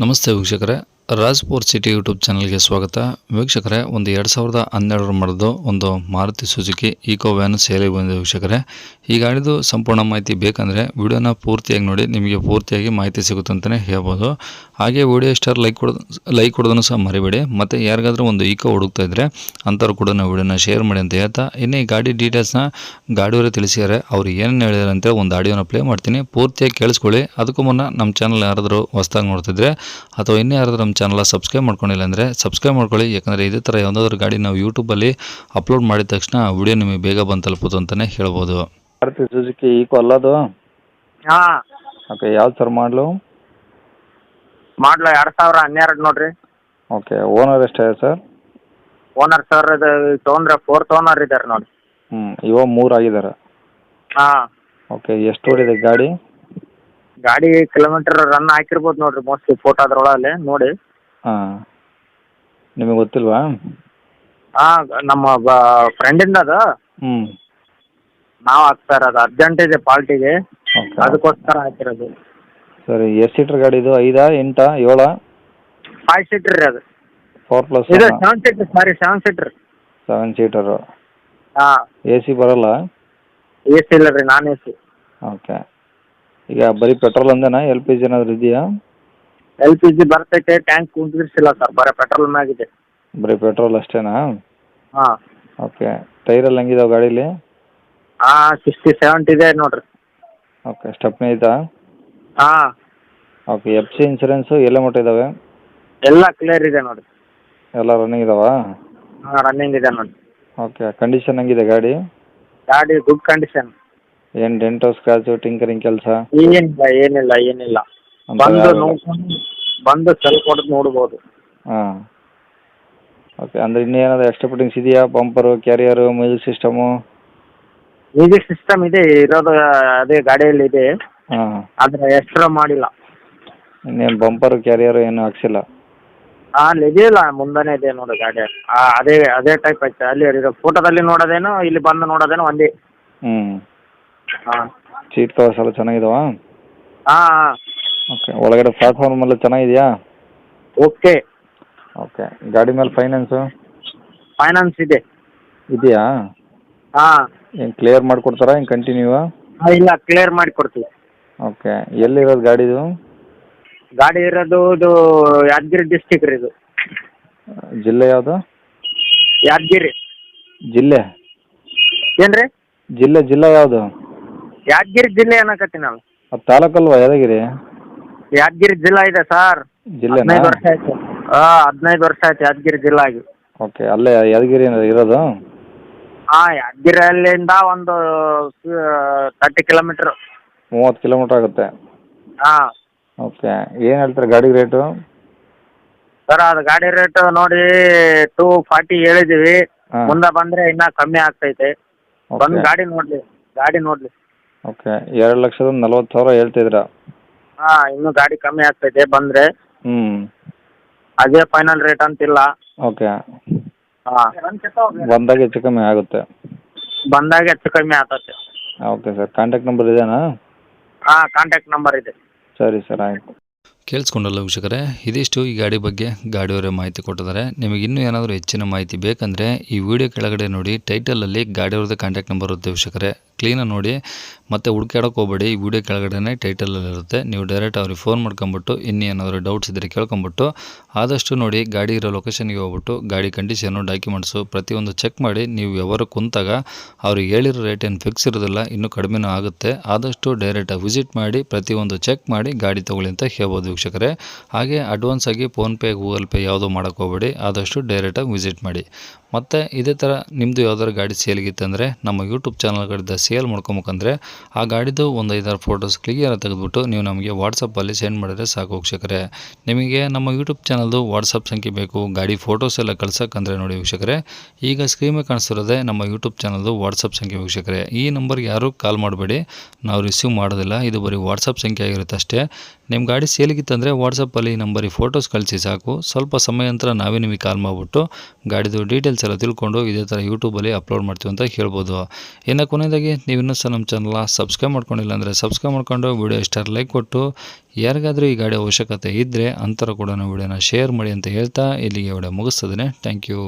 ನಮಸ್ತೆ ವೀಕ್ಷಕರೇ. Rajpur city YouTube ಚಾನಲ್ಗೆ ಸ್ವಾಗತ. ವೀಕ್ಷಕರೇ, ಒಂದು ಎರಡು ಸಾವಿರದ ಹನ್ನೆರಡರ ಮರದ್ದು ಒಂದು ಮಾರುತಿ ಸುಜುಕಿ ಈಕೋ ವ್ಯಾನ್ ಸೇಲಿಗೆ ಬಂದಿದೆ ವೀಕ್ಷಕರೇ. ಈ ಗಾಡಿದು ಸಂಪೂರ್ಣ ಮಾಹಿತಿ ಬೇಕಂದರೆ ವಿಡಿಯೋನ ಪೂರ್ತಿಯಾಗಿ ನೋಡಿ, ನಿಮಗೆ ಪೂರ್ತಿಯಾಗಿ ಮಾಹಿತಿ ಸಿಗುತ್ತೆ ಅಂತಲೇ ಹೇಳ್ಬೋದು. ಹಾಗೆ ವಿಡಿಯೋ ಸ್ಟಾರ್ ಲೈಕ್ ಕೊಡೋದು ಲೈಕ್ ಕೊಡೋದನ್ನು ಸಹ ಮರಿಬೇಡಿ. ಮತ್ತು ಯಾರಿಗಾದರೂ ಒಂದು ಈಕೋ ಹುಡುಕ್ತಾ ಇದ್ದರೆ ಅಂಥವ್ರು ಕೂಡ ನಾವು ವಿಡಿಯೋನ ಶೇರ್ ಮಾಡಿ ಅಂತ ಹೇಳ್ತಾ ಇನ್ನೇ ಈ ಗಾಡಿ ಡೀಟೇಲ್ಸ್ನ ಗಾಡಿಯವರೇ ತಿಳಿಸಿದ್ದಾರೆ. ಅವ್ರು ಏನೇನು ಹೇಳಿದ್ದಾರೆ ಅಂತ ಒಂದು ಆಡಿಯೋನ ಪ್ಲೇ ಮಾಡ್ತೀನಿ. ಪೂರ್ತಿಯಾಗಿ ಕೇಳಿಸ್ಕೊಳ್ಳಿ. ಅದಕ್ಕೂ ಮುನ್ನ ನಮ್ಮ ಚಾನಲ್ ಯಾರಾದರೂ ಹೊಸ್ದಾಗಿ ನೋಡ್ತಿದ್ರೆ ಅಥವಾ ಇನ್ನೇ ಯಾರಾದರೂ ನಮ್ಮ ಚಾನಲ್ ಸಬ್ಸ್ಕ್ರೈಬ್ ಮಾಡ್ಕೊಂಡಿಲ್ಲ ಅಂದರೆ ಸಬ್ಸ್ಕ್ರೈಬ್ ಮಾಡ್ಕೊಳ್ಳಿ. ಯಾಕಂದರೆ ಇದೇ ಥರ ಯಾವುದಾದ್ರು ಗಾಡಿ ನಾವು ಯೂಟ್ಯೂಬಲ್ಲಿ ಅಪ್ಲೋಡ್ ಮಾಡಿದ ತಕ್ಷಣ ವಿಡಿಯೋ ನಿಮಗೆ ಬೇಗ ಬಂದು ತಲುಪೋದು ಅಂತಲೇ ಹೇಳ್ಬೋದು. ಸುಜುಕಿ ಈಕೋ ಅಲ್ಲದು ಹಾ. ಓಕೆ ಯಾವ್ದು ಸರ್ ಮಾಡಲು ಮಾಡ್ಲ ಎರಡ್ ಸಾವಿರ ಹನ್ನೆರಡು ನೋಡ್ರಿ. ಓಕೆ ಓನರ್ ಎಷ್ಟಿದೆ ಸರ್? ಓನರ್ ಸರ್ ಇದು ತೊಗೊಂಡ್ರೆ ಫೋರ್ತ್ ಓನರ್ ಇದ್ದಾರೆ ನೋಡಿ ಹ್ಞೂ ಇವಾಗ ಮೂರು ಆಗಿದ್ದಾರೆ ಹಾಂ. ಓಕೆ ಎಷ್ಟು ಓಡಿದೆ ಗಾಡಿ? ಗಾಡಿ ಕಿಲೋಮೀಟರ್ ರನ್ ಹಾಕಿರ್ಬೋದು ನೋಡ್ರಿ ಮೋಸ್ಟ್ಲಿ ಫೋಟೋ ಅದ್ರೊಳಗೆ ನೋಡಿ. ಹಾಂ. ನಿಮಗೆ ಗೊತ್ತಿಲ್ವಾ? ಹಾ ನಮ್ಮ ಫ್ರೆಂಡಿಂದ ಅದು. ಹ್ಞೂ ನಾವು ಹಾಕ್ತಾರ ಅದು ಅರ್ಜೆಂಟ್ ಇದೆ ಪಾರ್ಟಿಗೆ ಓಕೆ. ಅದಕ್ಕೋಸ್ಕರ ಹಾಕಿರೋದು. ಸರಿ ಎಷ್ಟು ಸೀಟ್ರ್ ಗಾಡಿ ಇದು? ಐದಾ ಎಂಟಾ ಏಳಾ? ಫೈವ್ ಸೀಟರ್ ರೀ ಅದು. ಫೋರ್ ಪ್ಲಸ್ ಇದು seven seater sorry seven seater seven seater ಹಾಂ. ಎ ಸಿ ಬರಲ್ಲ? ಎ ಸಿ ಇಲ್ಲ ರೀ ನಾನ್ ಎ ಸಿ ಓಕೆ ಈಗ ಬರೀ ಪೆಟ್ರೋಲ್ ಒಂದೇನಾ? ಎಲ್ ಪಿ ಜಿ ಏನಾದ್ರೂ ಇದೆಯಾ? ಎಲ್ ಪಿ ಜಿ ಬರ್ತೈತೆ ಟ್ಯಾಂಕ್ ಕುಂದಿರ್ಸಿಲ್ಲ ಸರ್ ಬರೀ ಪೆಟ್ರೋಲ್ ಮ್ಯಾಗಿದೆ. ಬರೀ ಪೆಟ್ರೋಲ್ ಅಷ್ಟೇನಾ? ಹಾ. ಓಕೆ ಟೈರಲ್ಲಿ ಹೆಂಗಿದಾವೆ ಗಾಡೀಲಿ? ಹಾಂ ಸಿಕ್ಸ್ಟಿ ಸೆವೆಂಟಿ ಇದೆ ನೋಡ್ರಿ. ಓಕೆ ಸ್ಟೆಪ್ನಿ ಐತಾ? ಹಾ. ಓಕೆ ಎಫ್ ಸಿ ಇನ್ಸೂರೆನ್ಸು ಎಲ್ಲ ಮಟ್ಟ ಇದ್ದಾವೆ ಎಲ್ಲ ಕ್ಲಿಯರ್ ಇದೆ ನೋಡಿ. ಎಲ್ಲ ರನ್ನಿಂಗ್ ಇದಾವಾ? ಹಾಂ ರನ್ನಿಂಗ್ ಇದೆ ನೋಡಿ. ಓಕೆ ಕಂಡೀಷನ್ ಹೆಂಗಿದೆ ಗಾಡಿ? ಗಾಡಿ ಗುಡ್ ಕಂಡೀಷನ್ ಏನು ಡೆಂಟೋ ಸ್ಕ್ರಾಚು ಟಿಂಕರಿಂಗ್ ಕೆಲಸ? ಏನಿಲ್ಲ ಏನಿಲ್ಲ ಏನಿಲ್ಲ. ಬಂದು ನೋಡ್ಕೊಂಡು ಬಂದು ಸೆಲ್ ಕೊಡೋದು ನೋಡ್ಬೋದು. ಹಾಂ. ಓಕೆ ಅಂದರೆ ಇನ್ನೇನಾದ್ರು ಎಕ್ಸ್ಟ್ರಾ ಫಿಟ್ಟಿಂಗ್ಸ್ ಇದೆಯಾ? Bumper carrier music system music system ಇದೆ ಇರೋದು ಅದೇ ಗಾಡಿಯಲ್ಲಿ ಇದೆ. ಹಾಂ. ಆದ್ರೆ ಎಕ್ಸ್ಟ್ರಾ ಮಾಡಿಲ್ಲ. ಇನ್ನೇನು ಬಂಪರು ಕ್ಯಾರಿಯರು ಏನು ಹಾಕ್ಸಿಲ್ಲ? ಹಾಂ ಅಲ್ಲಿ ಇದೆಯಲ್ಲ ಮುಂದೆನೇ ಇದೆ ನೋಡು ಗಾಡಿ. ಆ, ಅದೇ ಅದೇ ಟೈಪ್ ಐತೆ. ಅಲ್ಲಿ ಇರೋ ಫೋಟೋದಲ್ಲಿ ನೋಡೋದೇನು ಇಲ್ಲಿ ಬಂದು ನೋಡೋದೇನು ಒಂದೇ. ಹ್ಞೂ ಹಾಂ. ಸೀಟ್ ಕವರ್ಸ್ ಎಲ್ಲ ಚೆನ್ನಾಗಿದಾವಾ? ಹಾಂ ಹಾಂ. ಓಕೆ ಒಳಗಡೆ ಪ್ಲಾಟ್ಫಾರ್ಮ್ ಎಲ್ಲ ಚೆನ್ನಾಗಿದೆಯಾ? ಓಕೆ ಓಕೆ ಗಾಡಿ ಮೇಲೆ ಫೈನಾನ್ಸು ಫೈನಾನ್ಸ್ ಇದೆ. ಇದೆಯಾ? ಹಾಂ. ಏನು ಕ್ಲಿಯರ್ ಮಾಡಿಕೊಡ್ತಾರಾ ಏನು ಕಂಟಿನ್ಯೂವಾ ಇಲ್ಲ ಕ್ಲಿಯರ್ ಮಾಡಿ ಕೊಡ್ತೀವಿ ಓಕೆ ಎಲ್ಲಿರೋದು ಗಾಡಿದು? ಗಾಡಿ ಇರೋದು ಇದು ಯಾದಗಿರಿ ಡಿಸ್ಟಿಕ್ ರೀ ಇದು. ಜಿಲ್ಲೆ ಯಾವುದು? ಯಾದಗಿರಿ. ಜಿಲ್ಲೆ. ಏನ್ರಿ? ಜಿಲ್ಲೆ ಜಿಲ್ಲೆ ಯಾವುದು? ಯಾದಗಿರಿ ಜಿಲ್ಲೆ ಅನ್ನಕತ್ತೀನಲ್ಲ ಅದು ತಾಲೂಕಲ್ವಾ ಯಾದಗಿರಿ? ಯಾದಗಿರಿ ಜಿಲ್ಲಾ ಇದೆ ಸರ್. ಜಿಲ್ಲೆನಾ? ಹದಿನೈದು ವರ್ಷ ಆಯ್ತು. ಹಾಂ ಹದಿನೈದು ವರ್ಷ ಆಯ್ತು ಯಾದಗಿರಿ ಜಿಲ್ಲಾ ಆಗಿ. ಓಕೆ ಅಲ್ಲೇ ಯಾದಗಿರಿ ಇರೋದು? ಹಾ ಯಾದಗಿರಿಯಲ್ಲಿಂದ ಒಂದು ತರ್ಟಿ ಕಿಲೋಮೀಟರ್ ಮೂವತ್ತು ಕಿಲೋಮೀಟರ್ ಆಗುತ್ತೆ. ಹಾ. ಓಕೆ ಏನು ಹೇಳ್ತಾರೆ ಗಾಡಿ ರೇಟು? ಸರ್ ಅದು ಗಾಡಿ ರೇಟ್ ನೋಡಿ ಟೂ ಫಾರ್ಟಿ ಹೇಳಿದೀವಿ ಹಾಂ. ಮುಂದೆ ಬಂದ್ರೆ ಇನ್ನ ಕಮ್ಮಿ ಆಗ್ತೈತೆ. ಬಂದು ಓಕೆ ಗಾಡಿ ನೋಡ್ಲಿ ಗಾಡಿ ನೋಡ್ಲಿ. ಓಕೆ ಎರಡು ಲಕ್ಷದ ನಲ್ವತ್ತು ಸಾವಿರ ಹೇಳ್ತಿದ್ದೀರಾ? ಹಾ ಇನ್ನು ಗಾಡಿ ಕಮ್ಮಿ ಆಗ್ತೈತೆ ಬಂದ್ರೆ. ಹ್ಞೂ ಅದೇ ಫೈನಲ್ ರೇಟ್ ಅಂತಿಲ್ಲ. ಓಕೆ. ಹಾ. ಬಂದಾಗ ಹೆಚ್ಚು ಕಮ್ಮಿ ಆಗುತ್ತೆ. ಬಂದಾಗ ಹೆಚ್ಚು ಕಮ್ಮಿ ಆಗ್ತೈತೆ ಓಕೆ ಸರ್ ಕಾಂಟ್ಯಾಕ್ಟ್ ನಂಬರ್ ಇದೆಯಾ? ಹಾ ಕಾಂಟ್ಯಾಕ್ಟ್ ನಂಬರ್ ಇದೆ. ಸರಿ ಸರ್ ಆಯಿತು. ಕೇಳಿಸ್ಕೊಂಡಲ್ಲ ವೀಕ್ಷಕರೇ ಇದಿಷ್ಟು ಈ ಗಾಡಿ ಬಗ್ಗೆ ಗಾಡಿಯವರೇ ಮಾಹಿತಿ ಕೊಟ್ಟಿದ್ದಾರೆ. ನಿಮಗೆ ಇನ್ನೂ ಏನಾದರೂ ಹೆಚ್ಚಿನ ಮಾಹಿತಿ ಬೇಕಂದರೆ ಈ ವಿಡಿಯೋ ಕೆಳಗಡೆ ನೋಡಿ ಟೈಟಲಲ್ಲಿ ಗಾಡಿಯವ್ರದ್ದು ಕಾಂಟ್ಯಾಕ್ಟ್ ನಂಬರ್ ಇರುತ್ತೆ ವೀಕ್ಷಕರೇ. ಕ್ಲೀನಾಗಿ ನೋಡಿ ಮತ್ತು ಹುಡ್ಕ್ಯಾಡಕ್ಕೆ ಹೋಗಬೇಡಿ. ಈ ವಿಡಿಯೋ ಕೆಳಗಡೆ ಟೈಟಲಲ್ಲಿ ಇರುತ್ತೆ. ನೀವು ಡೈರೆಕ್ಟ್ ಅವ್ರಿಗೆ ಫೋನ್ ಮಾಡ್ಕೊಂಬಿಟ್ಟು, ಇನ್ನೂ ಏನಾದರೂ ಡೌಟ್ಸ್ ಇದ್ದರೆ ಕೇಳ್ಕೊಂಬಿಟ್ಟು, ಆದಷ್ಟು ನೋಡಿ ಗಾಡಿ ಇರೋ ಲೊಕೇಶನ್ಗೆ ಹೋಗ್ಬಿಟ್ಟು, ಗಾಡಿ ಕಂಡೀಷನು ಡಾಕ್ಯುಮೆಂಟ್ಸು ಪ್ರತಿಯೊಂದು ಚೆಕ್ ಮಾಡಿ, ನೀವು ಯಾವಾಗ ಕುಂತಾಗ ಅವ್ರಿಗೆ ಹೇಳಿರೋ ರೇಟ್ ಏನು ಫಿಕ್ಸ್ ಇರೋದಿಲ್ಲ, ಇನ್ನೂ ಕಡಿಮೆನೂ ಆಗುತ್ತೆ. ಆದಷ್ಟು ಡೈರೆಕ್ಟಾಗಿ ವಿಸಿಟ್ ಮಾಡಿ, ಪ್ರತಿಯೊಂದು ಚೆಕ್ ಮಾಡಿ, ಗಾಡಿ ತೊಗೊಳ್ಳಿ ಅಂತ ಹೇಳ್ಬೋದು ವೀಕ್ಷಕರೇ. ಹಾಗೆ ಅಡ್ವಾನ್ಸ್ ಆಗಿ ಫೋನ್ಪೇ ಗೂಗಲ್ ಪೇ ಯಾವುದೋ ಮಾಡೋಕ್ಕೆ ಹೋಗಬೇಡಿ. ಆದಷ್ಟು ಡೈರೆಕ್ಟಾಗಿ ವಿಸಿಟ್ ಮಾಡಿ. ಮತ್ತು ಇದೇ ಥರ ನಿಮ್ಮದು ಯಾವ್ದಾದ್ರು ಗಾಡಿ ಸೇಲ್ಗಿತ್ತಂದರೆ ನಮ್ಮ ಯೂಟ್ಯೂಬ್ ಚಾನಲ್ಗಳಿಂದ ಸೇಲ್ ಮಾಡ್ಕೊಬೇಕಂದ್ರೆ ಆ ಗಾಡಿದು ಒಂದು ಐದಾರು ಫೋಟೋಸ್ ಕ್ಲಿಯರ್ ತೆಗೆದುಬಿಟ್ಟು ನೀವು ನಮಗೆ ವಾಟ್ಸಪ್ಪಲ್ಲಿ ಸೆಂಡ್ ಮಾಡಿದರೆ ಸಾಕು ವೀಕ್ಷಕರೇ. ನಿಮಗೆ ನಮ್ಮ ಯೂಟ್ಯೂಬ್ ಚಾನಲ್ದು ವಾಟ್ಸಪ್ ಸಂಖ್ಯೆ ಬೇಕು, ಗಾಡಿ ಫೋಟೋಸ್ ಎಲ್ಲ ಕಳ್ಸೋಕ್ಕಂದ್ರೆ ನೋಡಿ ವೀಕ್ಷಕರೇ. ಈಗ ಸ್ಕ್ರೀನ್ ಮೇಲೆ ಕಾಣಿಸ್ತಿರೋದೇ ನಮ್ಮ ಯೂಟ್ಯೂಬ್ ಚಾನಲ್ದು ವಾಟ್ಸಪ್ ಸಂಖ್ಯೆ ವೀಕ್ಷಕರೇ. ಈ ನಂಬರ್ಗೆ ಯಾರೂ ಕಾಲ್ ಮಾಡಬೇಡಿ, ನಾವು ರಿಸೀವ್ ಮಾಡೋದಿಲ್ಲ. ಇದು ಬರೀ ವಾಟ್ಸಪ್ ಸಂಖ್ಯೆ ಆಗಿರುತ್ತೆ ಅಷ್ಟೇ. ನಿಮ್ಮ ಗಾಡಿ ಸೇಲಿಗಿತ್ತಂದರೆ ವಾಟ್ಸಪ್ಪಲ್ಲಿ ಈ ನಂಬರಿಗೆ ಫೋಟೋಸ್ ಕಳಿಸಿ ಸಾಕು. ಸ್ವಲ್ಪ ಸಮಯ ನಂತರ ನಾವೇ ನಿಮಗೆ ಕಾಲ್ ಮಾಡಿಬಿಟ್ಟು ಗಾಡಿದು ಡೀಟೇಲ್ಸ್ ಎಲ್ಲ ತಿಳ್ಕೊಂಡು ಇದೇ ಥರ ಯೂಟ್ಯೂಬಲ್ಲಿ ಅಪ್ಲೋಡ್ ಮಾಡ್ತೀವಿ ಅಂತ ಹೇಳ್ಬೋದು. ಇನ್ನು ಕೊನೆಯದಾಗಿ, ನೀವು ಇನ್ನೂ ಸಹ ನಮ್ಮ ಚಾನಲ್ನ ಸಬ್ಸ್ಕ್ರೈಬ್ ಮಾಡ್ಕೊಂಡಿಲ್ಲ ಅಂದರೆ ಸಬ್ಸ್ಕ್ರೈಬ್ ಮಾಡ್ಕೊಂಡು ವಿಡಿಯೋ ಇಷ್ಟ ಲೈಕ್ ಕೊಟ್ಟು, ಯಾರಿಗಾದರೂ ಈ ಗಾಡಿ ಅವಶ್ಯಕತೆ ಇದ್ದರೆ ಅಂತರ ಕೂಡ ನಾವು ವಿಡಿಯೋನ ಶೇರ್ ಮಾಡಿ ಅಂತ ಹೇಳ್ತಾ ಇಲ್ಲಿಗೆ ವಿಡಿಯೋ ಮುಗಿಸ್ತದೆ ಥ್ಯಾಂಕ್ ಯು